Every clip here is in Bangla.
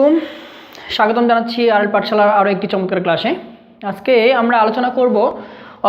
হুম, স্বাগতম জানাচ্ছি আর পাঠশালার আরও একটি চমৎকার ক্লাসে। আজকে আমরা আলোচনা করব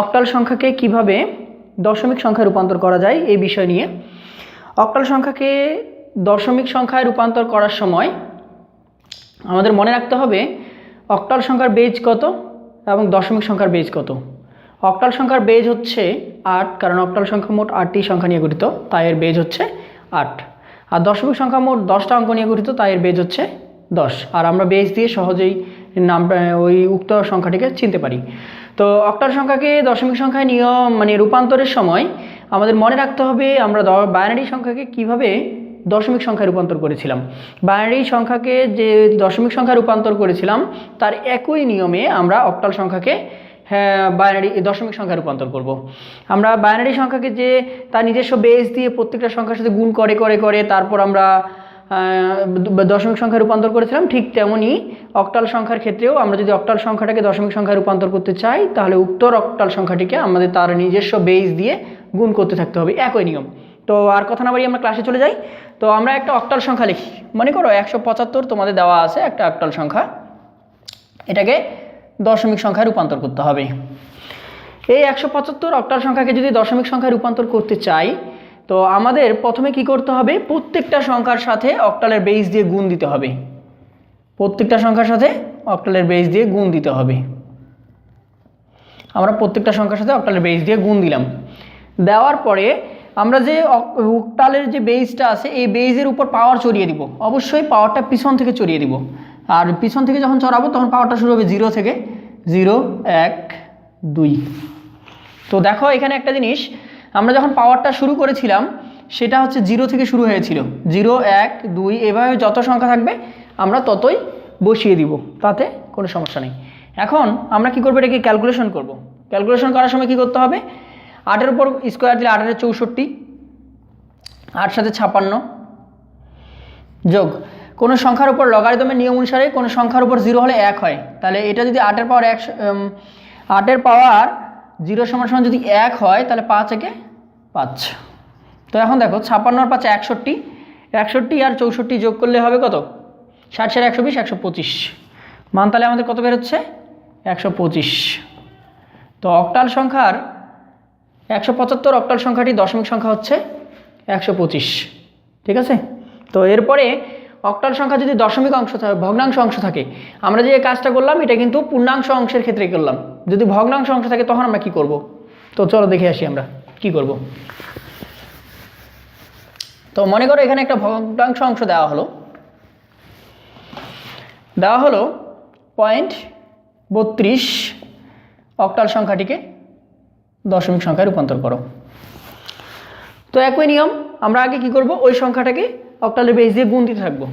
অক্টাল সংখ্যাকে কীভাবে দশমিক সংখ্যায় রূপান্তর করা যায় এই বিষয় নিয়ে। অক্টাল সংখ্যাকে দশমিক সংখ্যায় রূপান্তর করার সময় আমাদের মনে রাখতে হবে অক্টাল সংখ্যার বেজ কত এবং দশমিক সংখ্যার বেজ কত। অক্টাল সংখ্যার বেজ হচ্ছে আট কারণ অক্টাল সংখ্যা মোট আটটি সংখ্যা নিয়ে গঠিত তাই এর বেজ হচ্ছে আট। আর দশমিক সংখ্যা মোট দশটা অঙ্ক নিয়ে গঠিত তাই এর বেজ হচ্ছে দশ। আর আমরা বেজ দিয়ে সহজেই নামটা ওই উক্ত সংখ্যাটিকে চিনতে পারি। তো অক্টাল সংখ্যাকে দশমিক সংখ্যায় নিয়ম মানে রূপান্তরের সময় আমাদের মনে রাখতে হবে আমরা বাইনারি সংখ্যাকে কীভাবে দশমিক সংখ্যায় রূপান্তর করেছিলাম। বাইনারি সংখ্যাকে যে দশমিক সংখ্যায় রূপান্তর করেছিলাম, তার একই নিয়মে আমরা অক্টাল সংখ্যাকে হ্যাঁ বাইনারি দশমিক সংখ্যা রূপান্তর করব। আমরা বাইনারি সংখ্যাকে যে তার নিজস্ব বেস দিয়ে প্রত্যেকটা সংখ্যার সাথে গুণ করে করে করে, তারপর আমরা দশমিক সংখ্যায় রূপান্তর করেছিলাম, ঠিক তেমনই অক্টাল সংখ্যার ক্ষেত্রেও আমরা যদি অক্টাল সংখ্যাটাকে দশমিক সংখ্যায় রূপান্তর করতে চাই, তাহলে উত্তর অক্টাল সংখ্যাটিকে আমাদের তার নিজস্ব বেস দিয়ে গুণ করতে থাকতে হবে, একই নিয়ম। তো আর কথা না বাড়ি আমরা ক্লাসে চলে যাই। তো আমরা একটা অক্টাল সংখ্যা লিখি। মনে করো একশো পঁচাত্তর তোমাদের দেওয়া আছে একটা অক্টাল সংখ্যা। এটাকে দশমিক সংখ্যায় রূপান্তর করতে হবে। এই একশো পঁচাত্তর অক্টাল সংখ্যাকে যদি দশমিক সংখ্যায় রূপান্তর করতে চাই তো আমাদের প্রথমে কি করতে হবে? প্রত্যেকটা সংখ্যার সাথে অক্টালের বেস দিয়ে গুণ দিতে হবে। প্রত্যেকটা সংখ্যার সাথে অক্টালের বেস দিয়ে গুণ দিতে হবে। আমরা প্রত্যেকটা সংখ্যার সাথে অক্টালের বেস দিয়ে গুণ দিলাম। দেওয়ার পরে আমরা যে অক- অক্টালের যে বেসটা আছে, এই বেসের উপর পাওয়ার চড়িয়ে দিব। অবশ্যই পাওয়ারটা পিছন থেকে চড়িয়ে দিব। আর পিছন থেকে যখন চড়াবো তখন পাওয়ারটা শুরু হবে জিরো থেকে জিরো এক, দুই। তো দেখো এখানে একটা জিনিস আমরা যখন পাওয়ারটা শুরু করেছিলাম, সেটা হচ্ছে জিরো থেকে শুরু হয়েছিল। জিরো এক, দুই, এভাবে যত সংখ্যা থাকবে, আমরা ততই বসিয়ে দিব। তাতে কোনো সমস্যা নেই। এখন আমরা কি করব? এটাকে ক্যালকুলেশন করব। ক্যালকুলেশন করার সময় কি করতে হবে? আটের উপর স্কোয়ার দিলে আটের চৌষট্টি, আট সাথে ছাপান্ন যোগ। কোনো সংখ্যার উপর লগারিদমের নিয়ম অনুসারে কোনো সংখ্যার উপর জিরো হলে এক হয়। তাহলে এটা যদি আটের পাওয়ার এক আটের পাওয়ার জিরো সমান সমান যদি এক হয়, তাহলে পাঁচ একে পাঁচ। তো এখন দেখো, ছাপ্পান্ন আর পাঁচ একষট্টি। একষট্টি আর চৌষট্টি যোগ করলে হবে কত? ষাট ষাট একশো বিশ, একশো পঁচিশ। মান তাহলে আমাদের কত বেরোচ্ছে একশো পঁচিশ। তো অক্টাল সংখ্যার একশো পঁচাত্তর, অক্টাল সংখ্যাটি দশমিক সংখ্যা হচ্ছে একশো পঁচিশ। ঠিক আছে? তো এরপরে অক্টাল সংখ্যা যদি দশমিক অংশ থাকে, ভগ্নাংশ অংশ থাকে, আমরা যে কাজটা করলাম, এটা কিন্তু পূর্ণাংশ অংশের ক্ষেত্রে করলাম। যদি ভগ্নাংশ অংশ থাকে, তখন আমরা কি করব? তো চলো দেখে আসি আমরা, কি করব? তো মনে করো এখানে একটা ভগ্নাংশ অংশ দেওয়া হলো। দেওয়া হলো পয়েন্ট বত্রিশ, অক্টাল সংখ্যাটিকে দশমিক সংখ্যায় রূপান্তর করো। তো একই নিয়ম, আমরা আগে কি করব? ওই সংখ্যাটাকে অক্টালের বেস দিয়ে গুণ দিতে থাকব।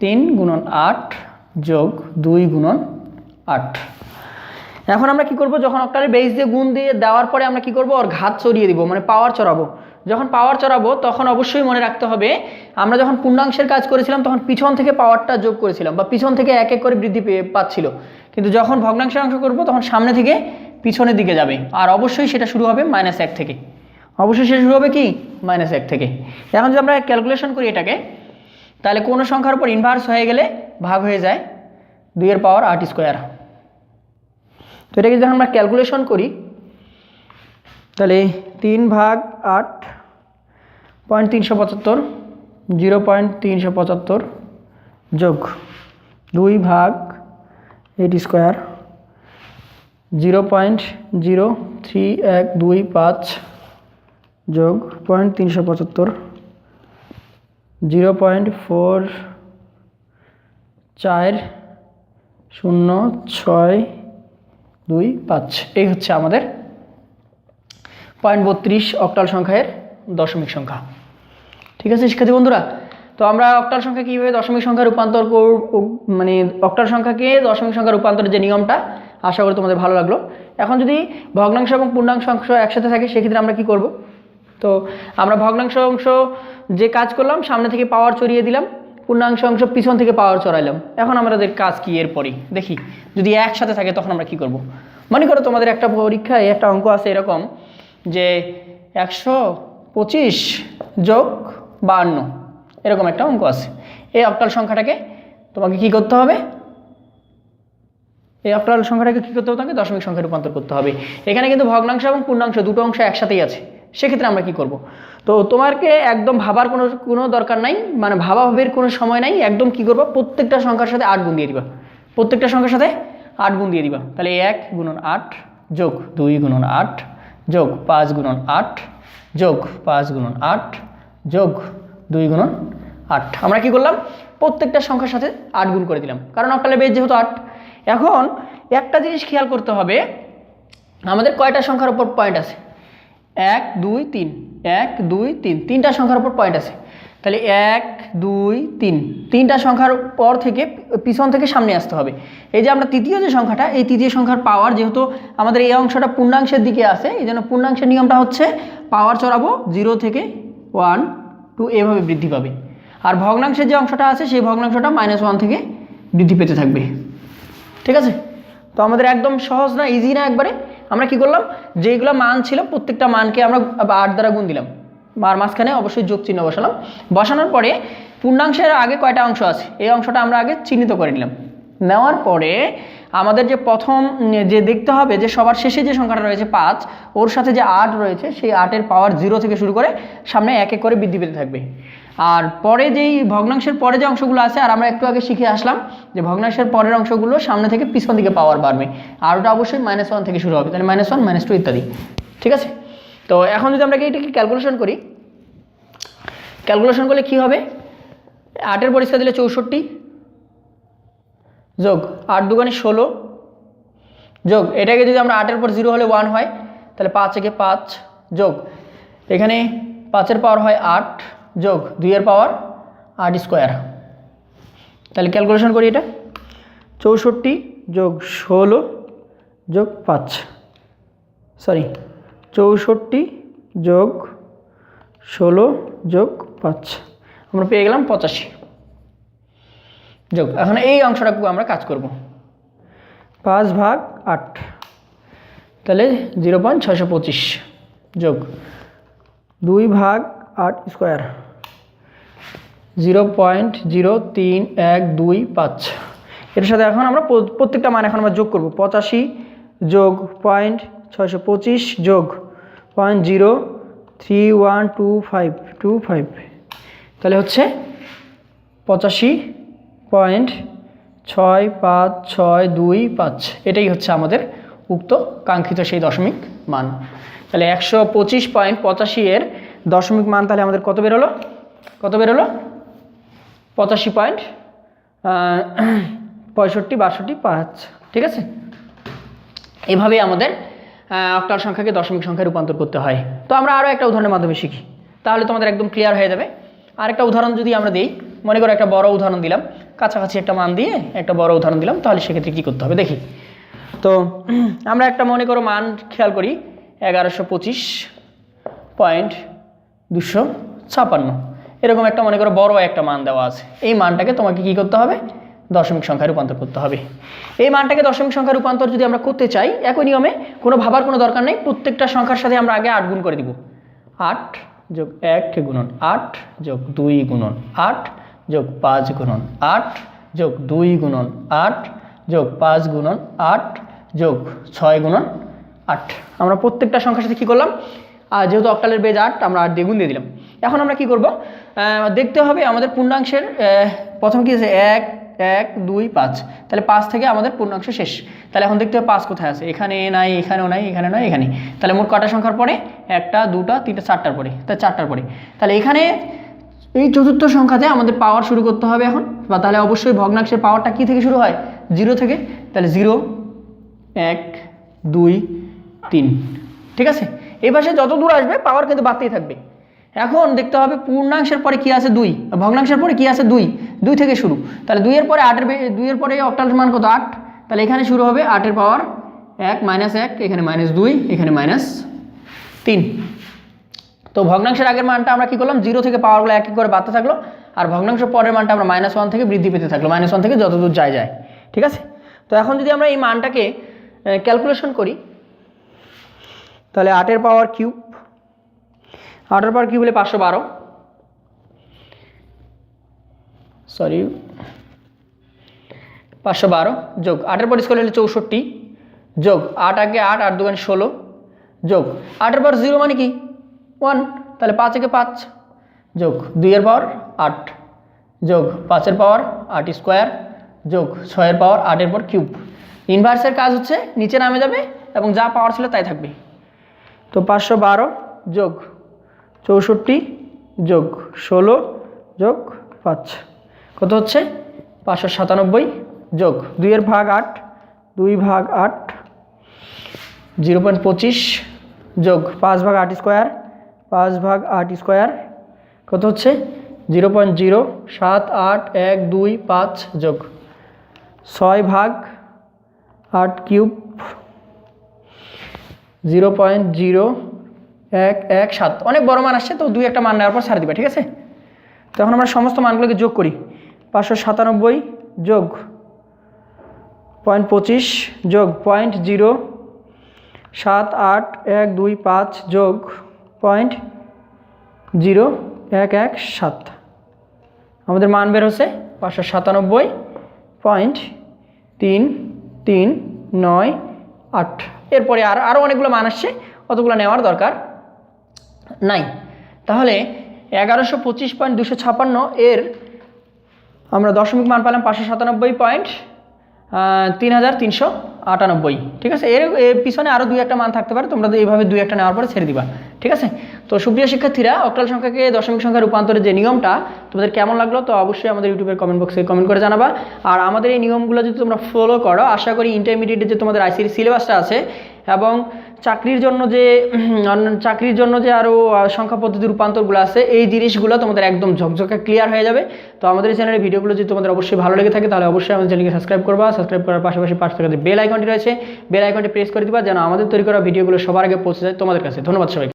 তিন গুণন আট যোগ দুই গুণন আট। এখন আমরা কি করব? যখন অক্টালের বেস দিয়ে গুণ দিয়ে দেওয়ার পরে আমরা কি করব? ওর ঘাত চড়িয়ে দিব মানে পাওয়ার চড়াবো। যখন পাওয়ার চড়াবো, তখন অবশ্যই মনে রাখতে হবে, আমরা যখন পূর্ণাংশের কাজ করেছিলাম, তখন পিছন থেকে পাওয়ারটা যোগ করেছিলাম, বা পিছন থেকে এক এক করে বৃদ্ধি পেয়ে পাচ্ছিল। কিন্তু যখন ভগ্নাংশের অংশ করব, তখন সামনে থেকে পিছনের দিকে যাবে। আর অবশ্যই সেটা শুরু হবে মাইনাস এক থেকে। অবশ্যই শেষ হবে কি? মাইনাস এক থেকে। এখন যদি আমরা ক্যালকুলেশন করি এটাকে, তাহলে কোনো সংখ্যার উপর ইনভার্স হয়ে গেলে ভাগ হয়ে যায় দুইয়ের পাওয়ার আট স্কোয়ার তো এটাকে যখন আমরা ক্যালকুলেশন করি, তাহলে তিন ভাগ আট পয়েন্ট তিনশো পঁচাত্তর জিরো পয়েন্ট তিনশো পঁচাত্তর যোগ দুই ভাগ eight square zero point zero three এক দুই পাঁচ যোগ পয়েন্ট তিনশো পঁচাত্তর জিরো পয়েন্ট ফোর চার শূন্য ছয় দুই পাঁচ। এই হচ্ছে আমাদের পয়েন্ট বত্রিশ অক্টাল সংখ্যার দশমিক সংখ্যা। ঠিক আছে শিক্ষার্থী বন্ধুরা? তো আমরা অক্টাল সংখ্যা কীভাবে দশমিক সংখ্যা রূপান্তর মানে অক্টাল সংখ্যাকে দশমিক সংখ্যা রূপান্তরের যে নিয়মটা, আশা করি তোমাদের ভালো লাগল। এখন যদি ভগ্নাংশ এবং পূর্ণাংশ অংশ একসাথে থাকে, সেক্ষেত্রে আমরা কি করব? তো আমরা ভগ্নাংশ অংশ যে কাজ করলাম, সামনে থেকে পাওয়ার চড়িয়ে দিলাম, পূর্ণাংশ অংশ পিছন থেকে পাওয়ার চড়াইলাম। এখন আমাদের কাজ কি এরপরই? দেখি, যদি একসাথে থাকে তখন আমরা কি করব? মনে করো তোমাদের একটা পরীক্ষায় একটা অঙ্ক আছে এরকম যে একশো পঁচিশ যোগ বাহান্ন, এরকম একটা অঙ্ক আছে। এই অক্টাল সংখ্যাটাকে তোমাকে কি করতে হবে? এই অক্টাল সংখ্যাটাকে কী করতে হবে? তোমাকে দশমিক সংখ্যায় রূপান্তর করতে হবে। এখানে কিন্তু ভগ্নাংশ এবং পূর্ণাংশ দুটো অংশ একসাথেই আছে। সেক্ষেত্রে আমরা কি করব? তো তোমাকে একদম ভাবার কোনো কোনো দরকার নাই মানে ভাবা ভাবের কোনো সময় নাই, একদম কি করবা? প্রত্যেকটা সংখ্যার সাথে আট গুণ দিয়ে দিবা। প্রত্যেকটা সংখ্যার সাথে আট গুণ দিয়ে দিবা। তাহলে এক গুণন আট যোগ দুই গুণন আট যোগ পাঁচ গুণন আট যোগ পাঁচ গুণন আট যোগ দুই গুণন আট। আমরা কি করলাম? প্রত্যেকটা সংখ্যার সাথে আট গুণ করে দিলাম। কারণ অক্টালে বেশ যেহেতু আট, এখন একটা জিনিস খেয়াল করতে হবে, আমাদের কয়টা সংখ্যার উপর পয়েন্ট আছে? এক, দুই, তিন। এক, দুই, তিন। তিনটা সংখ্যার উপর পয়েন্ট আছে। তাহলে এক, দুই, তিন। তিনটা সংখ্যার পর থেকে পিছন থেকে সামনে আসতে হবে। এই যে আমরা তৃতীয় যে সংখ্যাটা, এই তৃতীয় সংখ্যার পাওয়ার যেহেতু আমাদের এই অংশটা পূর্ণাংশের দিকে আছে, এই জন্য পূর্ণাংশের নিয়মটা হচ্ছে পাওয়ার চড়াবো জিরো থেকে ওয়ান টু এভাবে বৃদ্ধি পাবে। আর ভগ্নাংশের যে অংশটা আছে, সেই ভগ্নাংশটা মাইনাস ওয়ান থেকে বৃদ্ধি পেতে থাকবে। ঠিক আছে? তো আমাদের একদম সহজ না ইজি না একবারে। আমরা কি করলাম? যেগুলো মান ছিল, প্রত্যেকটা মানকে আমরা আট দ্বারা গুণ দিলাম। আর মাঝখানে অবশ্যই যোগ চিহ্ন বসালাম। বসানোর পরে পূর্ণাংশের আগে কয়টা অংশ আছে? এই অংশটা আমরা আগে চিহ্নিত করে নিলাম। নেওয়ার পরে আমাদের যে প্রথম যে দেখতে হবে যে সবার শেষে যে সংখ্যাটা রয়েছে পাঁচ, ওর সাথে যে আট রয়েছে, সেই আটের পাওয়ার জিরো থেকে শুরু করে সামনে এক এক করে বৃদ্ধি পেতে থাকবে। আর পরে যেই ভগ্নাংশের পরে যে অংশগুলো আছে, আর আমরা একটু আগে শিখে আসলাম যে ভগ্নাংশের পরের অংশগুলো সামনে থেকে পিছন দিকে পাওয়ার বাড়বে। আর ওটা অবশ্যই মাইনাস ওয়ান থেকে শুরু হবে, তাহলে মাইনাস ওয়ান মাইনাস টু ইত্যাদি। ঠিক আছে? তো এখন যদি আমরা কি এটাকে ক্যালকুলেশন করি ক্যালকুলেশন করলে কি হবে? আটের পরিষ্কার দিলে চৌষট্টি যোগ আট দুগানি ষোলো। যোগ, এটাকে যদি আমরা আটের পর জিরো হলে ওয়ান হয়, তাহলে পাঁচ একে পাঁচ যোগ। এখানে পাঁচের পাওয়ার হয় আট, যোগ দুইয়ের পাওয়ার আট স্কোয়ার। তাহলে ক্যালকুলেশন করি এটা। চৌষট্টি যোগ ষোলো, যোগ পাঁচ। সরি, চৌষট্টি যোগ ষোলো যোগ পাঁচ। আমরা পেয়ে গেলাম পঁচাশি। যোগ, এখন এই অংশটাকে আমরা কাজ করব। পাঁচ ভাগ আট, তাহলে জিরো পয়েন্ট ছয়শো পঁচিশ, যোগ দুই ভাগ আট স্কোয়ার, জিরো পয়েন্ট জিরো তিন এক দুই পাঁচ। এর সাথে এখন আমরা প্র- প্রত্যেকটা মান এখন আমরা যোগ করব, পঁচাশি যোগ পয়েন্ট ছয়শো পঁচিশ যোগ point zero three one two five two five, তাহলে হচ্ছে পঁচাশি পয়েন্ট ছয় পাঁচ ছয় দুই পাঁচ। এটাই হচ্ছে আমাদের উক্ত কাঙ্ক্ষিত সেই দশমিক মান। তাহলে একশো পঁচিশ পয়েন্ট পঁচাশি এর দশমিক মান তাহলে আমাদের কত বেরোলো? কত বেরোলো? পঁচাশি পয়েন্ট পঁয়ষট্টি, বাষট্টি, পাঁচ। ঠিক আছে? এভাবেই আমাদের অক্টাল সংখ্যাকে দশমিক সংখ্যায় রূপান্তর করতে হয়। তো আমরা আরও একটা উদাহরণের মাধ্যমে শিখি। তাহলে তোমাদের একদম ক্লিয়ার হয়ে যাবে। আরেকটা উদাহরণ যদি আমরা দিই মনে করো একটা বড় উদাহরণ দিলাম, কাছাকাছি একটা মান দিয়ে একটা বড় উদাহরণ দিলাম, তাহলে সেক্ষেত্রে কী করতে হবে? দেখি। তো আমরা একটা মনে করো মান খেয়াল করি, এগারোশো পঁচিশ পয়েন্ট দুশো ছাপান্ন। এরকম একটা মনে করো বড় একটা মান দেওয়া আছে। এই মানটাকে তোমাকে কি করতে হবে? দশমিক সংখ্যায় রূপান্তর করতে হবে। এই মানটাকে দশমিক সংখ্যায় রূপান্তর যদি আমরা করতে চাই, একই নিয়মে কোনো ভাবার কোনো দরকার নেই, প্রত্যেকটা সংখ্যার সাথে আমরা আগে আট গুণ করে দিব। আট যোগ এক গুণন, আট যোগ দুই গুণন, আট যোগ পাঁচ গুণন আট যোগ দুই গুণন আট যোগ পাঁচ গুণন আট যোগ ছয় গুণন আট। আমরা প্রত্যেকটা সংখ্যার সাথে কী করলাম? আর যেহেতু অক্টালের বেজ আট, আমরা আট দিয়ে গুণ দিয়ে দিলাম। এখন আমরা কি করব? দেখতে হবে আমাদের পূর্ণাংশের প্রথম কী আছে? এক এক, দুই, পাঁচ। তাহলে পাঁচ থেকে আমাদের পূর্ণাংশ শেষ। তাহলে এখন দেখতে হবে পাঁচ কোথায় আছে? এখানে নাই, এখানেও নাই, এখানে নয় এখানে। তাহলে মোট কটা সংখ্যার পরে? একটা, দুটা, তিনটা, চারটার পরে। তাহলে চারটার পরে। তাহলে এখানে এই চতুর্থ সংখ্যাতে আমাদের পাওয়ার শুরু করতে হবে এখন। বা তাহলে অবশ্যই ভগ্নাংশের পাওয়ারটা কী থেকে শুরু হয়? জিরো থেকে। তাহলে জিরো এক, দুই, তিন। ঠিক আছে? এই পাশে যত দূর আসবে পাওয়ার কিন্তু বাড়তেই থাকবে। এখন দেখতে হবে পূর্ণাংশের পরে কি আছে দুই? ভগ্নাংশের পরে কি আছে দুই? দুই থেকে শুরু। তাহলে দুইয়ের পরে আটের দুইয়ের পরে অক্টাল মান কত? আট। তাহলে এখানে শুরু হবে আটের পাওয়ার এক মাইনাস এক, এখানে মাইনাস দুই, এখানে মাইনাস তিন। তো ভগ্নাংশের আগের মানটা আমরা কি করলাম? জিরো থেকে পাওয়ারগুলো এক এক করে বাড়তে থাকল, আর ভগ্নাংশের পরের মানটা আমরা মাইনাস ওয়ান থেকে বৃদ্ধি পেতে থাকল মাইনাস ওয়ান থেকে যতদূর যায় যায়, ঠিক আছে? তো এখন যদি আমরা এই মানটাকে ক্যালকুলেশন করি, তাহলে আটের পাওয়ার কিউব আটের পাওয়ার কিউব হলে পাঁচশো বারো সরি পাঁচশো বারো যোগ আটের পর স্কোয়ার হলে চৌষট্টি, যোগ আট আগে আট আট দুগান ষোলো, যোগ আটের পর জিরো মানে কি? ওয়ান, তাহলে পাঁচ একে পাঁচ যোগ দুইয়ের পাওয়ার আট, যোগ পাঁচের পাওয়ার আট স্কোয়ার, যোগ ছয়ের পাওয়ার আটের পর কিউব। ইনভার্সের কাজ হচ্ছে নিচে নামে যাবে এবং যা পাওয়ার ছিল তাই থাকবে। তো পাঁচশো বারো যোগ চৌষট্টি যোগ ষোলো যোগ পাঁচ, কত হচ্ছে? পাঁচশো সাতানব্বই যোগ দুইয়ের ভাগ আট, দুই ভাগ আট, জিরো পয়েন্ট পঁচিশ যোগ পাঁচ ভাগ আট স্কোয়ার পাঁচ ভাগ আট স্কোয়ার, কত হচ্ছে? জিরো পয়েন্ট জিরো, সাত, আট, এক, দুই, পাঁচ যোগ। ছয় ভাগ আট কিউব, জিরো পয়েন্ট জিরো, এক এক, সাত। অনেক বড় মান আসছে, তো দুই একটা মান নেওয়ার পর ছাড় দিবা, ঠিক আছে? তখন আমরা সমস্ত মানগুলোকে যোগ করি। পাঁচশো সাতানব্বই যোগ পয়েন্ট পঁচিশ যোগ পয়েন্ট জিরো, সাত, আট, এক, দুই, পাঁচ যোগ পয়েন্ট জিরো এক এক সাত। আমাদের মান বের হচ্ছে পাঁচশো সাতানব্বই পয়েন্ট তিন তিন নয় আট। এরপরে আর আরও অনেকগুলো মান আসছে, অতগুলো নেওয়ার দরকার নাই। তাহলে এগারোশো পঁচিশ পয়েন্ট দুশো ছাপান্ন এর আমরা দশমিক মান পেলাম পাঁচশো সাতানব্বই পয়েন্ট তিন হাজার তিনশো আটানব্বই, ঠিক আছে? এর পিছনে আরও দুই একটা মান থাকতে পারে, তোমরা এইভাবে দুই একটা নেওয়ার পরে ছেড়ে দিবা, ঠিক আছে? তো সুপ্রিয় শিক্ষার্থীরা, অক্টাল সংখ্যাকে দশমিক সংখ্যা রূপান্তরের যে নিয়মটা, তোমাদের কেমন লাগল? তো অবশ্যই আমাদের ইউটিউবের কমেন্ট বক্সে কমেন্ট করে জানাবা। আর আমাদের এই নিয়মগুলো যদি তোমরা ফলো করো, আশা করি ইন্টারমিডিয়েটে যে তোমাদের আইসির সিলেবাসটা আছে এবং চাকরির জন্য যে চাকরির জন্য যে আরও সংখ্যা পদ্ধতি রূপান্তরগুলো আছে, এই জিনিসগুলো তোমাদের একদম ঝকঝকে ক্লিয়ার হয়ে যাবে। তো আমাদের চ্যানেলের ভিডিওগুলো যদি তোমাদের অবশ্যই ভালো লেগে থাকে, তাহলে অবশ্যই আমাদের চ্যানেলকে সাবস্ক্রাইব করবা। সাবস্ক্রাইব করার পাশাপাশি পাশে বেল আইকনটি রয়েছে বেল আইকনটি প্রেস করে দিবা, যেন আমাদের তৈরি করা ভিডিওগুলো সবার আগে পৌঁছে যায় তোমাদের কাছে। ধন্যবাদ সবাইকে।